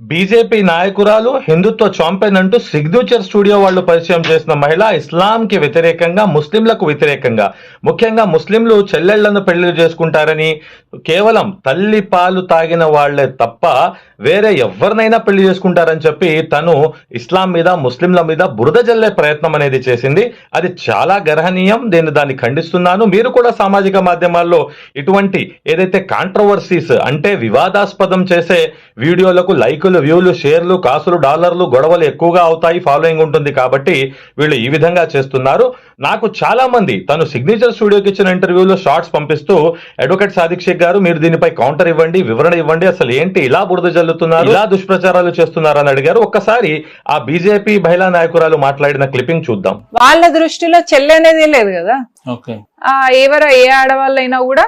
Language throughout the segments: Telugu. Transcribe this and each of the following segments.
బీజేపీ నాయకురాలు హిందుత్వ చాంపియన్ అంటూ సిగ్నేచర్ స్టూడియో వాళ్ళు పరిచయం చేసిన మహిళ ఇస్లాంకి వ్యతిరేకంగా ముస్లింలకు వ్యతిరేకంగా. ముఖ్యంగా ముస్లింలు చెల్లెళ్ళను పెళ్ళి చేసుకుంటారని కేవలం తల్లి పాలు తాగిన వాళ్ళే తప్ప వేరే ఎవరినైనా పెళ్ళి చేసుకుంటారని చెప్పి తను ఇస్లాం మీద ముస్లింల మీద బురద జల్లే ప్రయత్నం అనేది చేసింది. అది చాలా గర్హనీయం నేను దాన్ని ఖండిస్తున్నాను. మీరు కూడా సామాజిక మాధ్యమాల్లో ఇటువంటి ఏదైతే కాంట్రవర్సీస్ అంటే వివాదాస్పదం చేసే వీడియోలకు లైక్ లైకులు వ్యూలు షేర్లు కాసులు డాలర్లు గొడవలు ఎక్కువగా అవుతాయి ఫాలోయింగ్ ఉంటుంది కాబట్టి వీళ్ళు ఈ విధంగా చేస్తున్నారు. నాకు చాలా మంది తను సిగ్నేచర్ స్టూడియోకి ఇచ్చిన ఇంటర్వ్యూలో షార్ట్స్ పంపిస్తూ అడ్వకేట్ సాదిక్ షేక్ గారు మీరు దీనిపై కౌంటర్ ఇవ్వండి వివరణ ఇవ్వండి అసలు ఏంటి ఇలా బురద జల్లుతున్నారు? ఇలా దుష్ప్రచారాలు చేస్తున్నారు అని అడిగారు. ఒక్కసారి ఆ బీజేపీ మహిళా నాయకురాలు మాట్లాడిన క్లిప్పింగ్ చూద్దాం. వాళ్ళ దృష్టిలో చెల్లి అనేది లేదు కదా. ఓకే. ఆ ఎవరు ఏ ఆడవాళ్ళైనా కూడా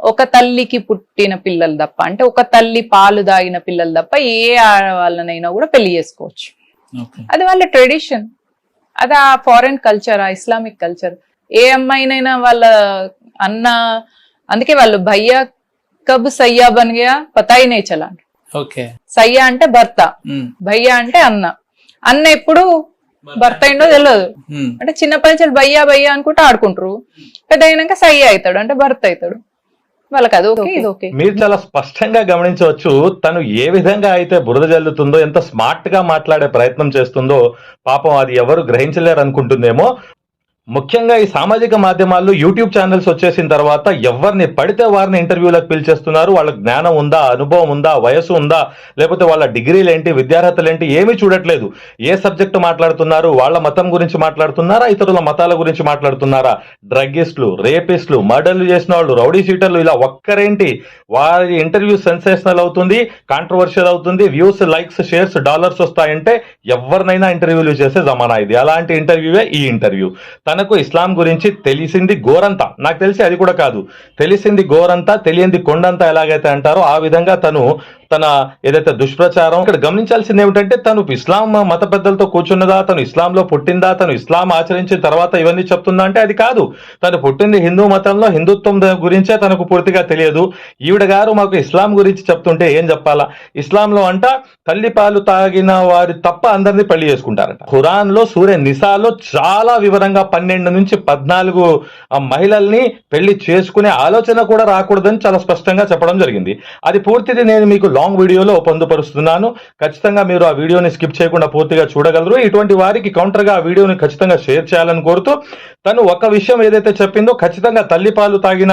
ఒక తల్లికి పుట్టిన పిల్లలు తప్ప అంటే ఒక తల్లి పాలు దాగిన పిల్లలు తప్ప ఏ ఆడవాళ్ళనైనా కూడా పెళ్ళి చేసుకోవచ్చు. అది వాళ్ళ ట్రెడిషన్. అది ఆ ఫారెన్ కల్చర్ ఆ ఇస్లామిక్ కల్చర్. ఏ అమ్మాయినైనా వాళ్ళ అన్న అందుకే వాళ్ళు భయ్యా కబ్ సయ్యా బన్ గయా పతాయి నే చలా ఓకే. సయ్యా అంటే భర్త భయ్యా అంటే అన్న. అన్న ఎప్పుడు భర్త. అయిందో తెలియదు అంటే చిన్నప్పటి నుంచి భయ్యా భయ్యా అనుకుంటూ ఆడుకుంటారు. పెద్ద అయినాక సయ్య అవుతాడు అంటే భర్త అవుతాడు. వాళ్ళకి అది ఓకే. ఇది ఓకే. మీరు చాలా స్పష్టంగా గమనించవచ్చు తను ఏ విధంగా అయితే బురద జల్లుతుందో ఎంత స్మార్ట్గా మాట్లాడే ప్రయత్నం చేస్తుందో పాపం అది ఎవరు గ్రహించలేరు అనుకుంటుందేమో ముఖ్యంగా ఈ సామాజిక మాధ్యమాల్లో యూట్యూబ్ ఛానల్స్ వచ్చేసిన తర్వాత ఎవరిని పడితే వారిని ఇంటర్వ్యూలకు పిలిచేస్తున్నారు? వాళ్ళ జ్ఞానం ఉందా? అనుభవం ఉందా? వయసు ఉందా? లేకపోతే వాళ్ళ డిగ్రీలు ఏంటి? విద్యార్హతలు ఏంటి? ఏమీ చూడట్లేదు. ఏ సబ్జెక్టు మాట్లాడుతున్నారు? వాళ్ళ మతం గురించి మాట్లాడుతున్నారా? ఇతరుల మతాల గురించి మాట్లాడుతున్నారా? డ్రగ్గిస్టులు రేపిస్టులు మర్డర్లు చేసిన వాళ్ళు రౌడీ షీటర్లు ఇలా ఒక్కరేంటి? వారి ఇంటర్వ్యూ సెన్సేషనల్ అవుతుంది కాంట్రవర్షియల్ అవుతుంది వ్యూస్ లైక్స్ షేర్స్ డాలర్స్ వస్తాయంటే ఎవరినైనా ఇంటర్వ్యూలు చేసే జమానా ఇది. అలాంటి ఇంటర్వ్యూవే ఈ ఇంటర్వ్యూ. తనకు ఇస్లాం గురించి తెలిసింది గోరంతా. నాకు తెలిసి అది కూడా కాదు. తెలిసింది గోరంతా తెలియంది కొండంతా ఎలాగైతే అంటారో ఆ విధంగా తను తన ఏదైతే దుష్ప్రచారం ఇక్కడ గమనించాల్సింది ఏమిటంటే తను ఇస్లాం మత పెద్దలతో కూర్చున్నదా తను ఇస్లాంలో పుట్టిందా తను ఇస్లాం ఆచరించిన తర్వాత ఇవన్నీ చెప్తుందా అంటే అది కాదు. తను పుట్టింది హిందూ మతంలో హిందుత్వం గురించే తనకు పూర్తిగా తెలియదు. ఈవిడ గారు మాకు ఇస్లాం గురించి చెప్తుంటే ఏం చెప్పాలా? ఇస్లాంలో అంట తల్లి పాలు తాగిన వారి తప్ప అందరినీ పెళ్ళి చేసుకుంటారట. ఖురాన్లో సూర్య నిసాలో చాలా వివరంగా పన్నెండు నుంచి పద్నాలుగు ఆ, మహిళల్ని పెళ్ళి చేసుకునే ఆలోచన కూడా రాకూడదని చాలా స్పష్టంగా చెప్పడం జరిగింది. అది పూర్తిది నేను మీకు లాంగ్ వీడియోలో పొందుపరుస్తున్నాను. ఖచ్చితంగా మీరు ఆ వీడియోని స్కిప్ చేయకుండా పూర్తిగా చూడగలరు. ఇటువంటి వారికి కౌంటర్గా ఆ వీడియోని ఖచ్చితంగా షేర్ చేయాలని కోరుతూ తను ఒక విషయం ఏదైతే చెప్పిందో ఖచ్చితంగా తల్లిపాలు తాగిన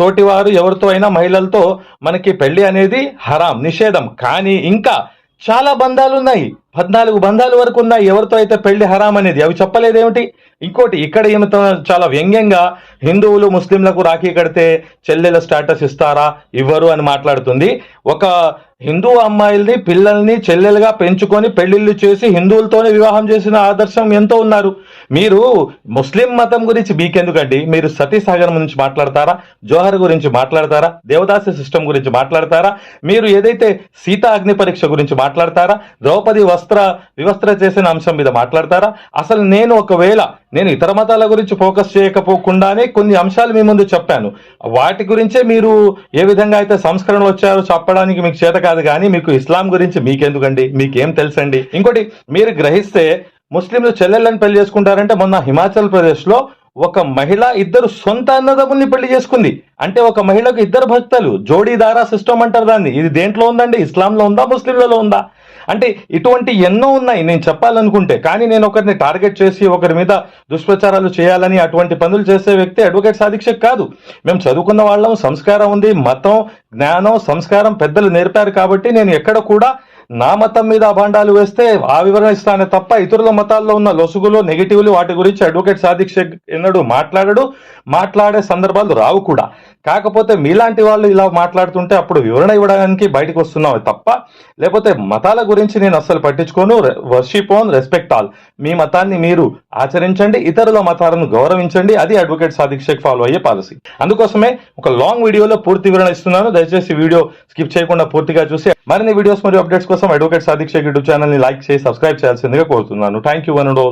తోటివారు ఎవరితో అయినా మహిళలతో మనకి పెళ్ళి అనేది హరాం నిషేధం. కానీ ఇంకా చాలా బంధాలు ఉన్నాయి పద్నాలుగు బంధాల వరకు ఉన్నాయి ఎవరితో అయితే పెళ్ళి హరాం అనేది? అవి చెప్పలేదేమిటి? ఇంకోటి ఇక్కడ ఈమెతో చాలా వ్యంగ్యంగా హిందువులు ముస్లింలకు రాఖీ కడితే చెల్లెల స్టేటస్ ఇస్తారా? ఇవ్వరు అని మాట్లాడుతుంది. ఒక హిందూ అమ్మాయిల్ని పిల్లల్ని చెల్లెలుగా పెంచుకొని పెళ్ళిళ్ళు చేసి హిందువులతోనే వివాహం చేసిన ఆదర్శం ఎంతో ఉన్నారు. మీరు ముస్లిం మతం గురించి మీకెందుకండి? మీరు సతీ నుంచి గురించి మాట్లాడతారా? జోహర్ గురించి మాట్లాడతారా? దేవదాసి సిస్టమ్ గురించి మాట్లాడతారా? మీరు ఏదైతే సీతా అగ్ని పరీక్ష గురించి మాట్లాడతారా? ద్రౌపది వస్త్ర వివస్త్ర చేసిన అంశం మీద మాట్లాడతారా? అసలు నేను ఒకవేళ నేను ఇతర మతాల గురించి ఫోకస్ చేయకపోకుండానే కొన్ని అంశాలు మీ ముందు చెప్పాను. వాటి గురించే మీరు ఏ విధంగా అయితే సంస్కరణలు వచ్చారో చెప్పడానికి మీకు చేత కాదు కానీ మీకు ఇస్లాం గురించి మీకెందుకండి? మీకేం తెలుసండి? ఇంకోటి మీరు గ్రహిస్తే ముస్లింలు చెల్లెళ్ళని పెళ్ళి చేసుకుంటారంటే మొన్న హిమాచల్ ప్రదేశ్లో ఒక మహిళ ఇద్దరు సొంత అన్నదమ్ముల్ని పెళ్ళి చేసుకుంది. అంటే ఒక మహిళకు ఇద్దరు భక్తలు. జోడీదారా సిస్టమ్ అంటారు దాన్ని. ఇది దేంట్లో ఉందండి? ఇస్లాంలో ఉందా? ముస్లింలలో ఉందా? అంటే ఇటువంటి ఎన్నో ఉన్నాయి. నేను చెప్పాలనుకుంటే కానీ నేను ఒకరిని టార్గెట్ చేసి ఒకరి మీద దుష్ప్రచారాలు చేయాలని అటువంటి పనులు చేసే వ్యక్తి అడ్వకేట్ సాధిక్షక్ కాదు. మేము చదువుకున్న వాళ్ళం సంస్కారం ఉంది మతం జ్ఞానం సంస్కారం పెద్దలు నేర్పారు కాబట్టి నేను ఎక్కడ కూడా నా మతం మీద అభాండాలు వేస్తే ఆ వివరణ ఇస్తానే తప్ప ఇతరుల మతాల్లో ఉన్న లొసుగులు నెగిటివ్లు వాటి గురించి అడ్వకేట్ సాదిక్ షేక్ ఎన్నడూ మాట్లాడడు మాట్లాడే సందర్భాలు రావు కూడా. కాకపోతే మీలాంటి వాళ్ళు ఇలా మాట్లాడుతుంటే అప్పుడు వివరణ ఇవ్వడానికి బయటకు వస్తున్నావు తప్ప లేకపోతే మతాల గురించి నేను అస్సలు పట్టించుకోను. Worship own respect all. మీ మతాన్ని మీరు ఆచరించండి ఇతరుల మతాలను గౌరవించండి. అది అడ్వకేట్ సాదిక్ షేక్ ఫాలో అయ్యే పాలసీ అందుకోసమే ఒక లాంగ్ వీడియోలో పూర్తి వివరణ ఇస్తున్నాను. దయచేసి వీడియో స్కిప్ చేయకుండా పూర్తిగా చూసి మరిన్ని వీడియోస్ మరియు అప్డేట్స్ కోసం అడ్వకేట్ సాదిక్ షేక్ యూట్యూబ్ ఛానల్ని లైక్ చేసి సబ్స్క్రైబ్ చేయాల్సిందిగా కోరుతున్నాను. Thank you one and all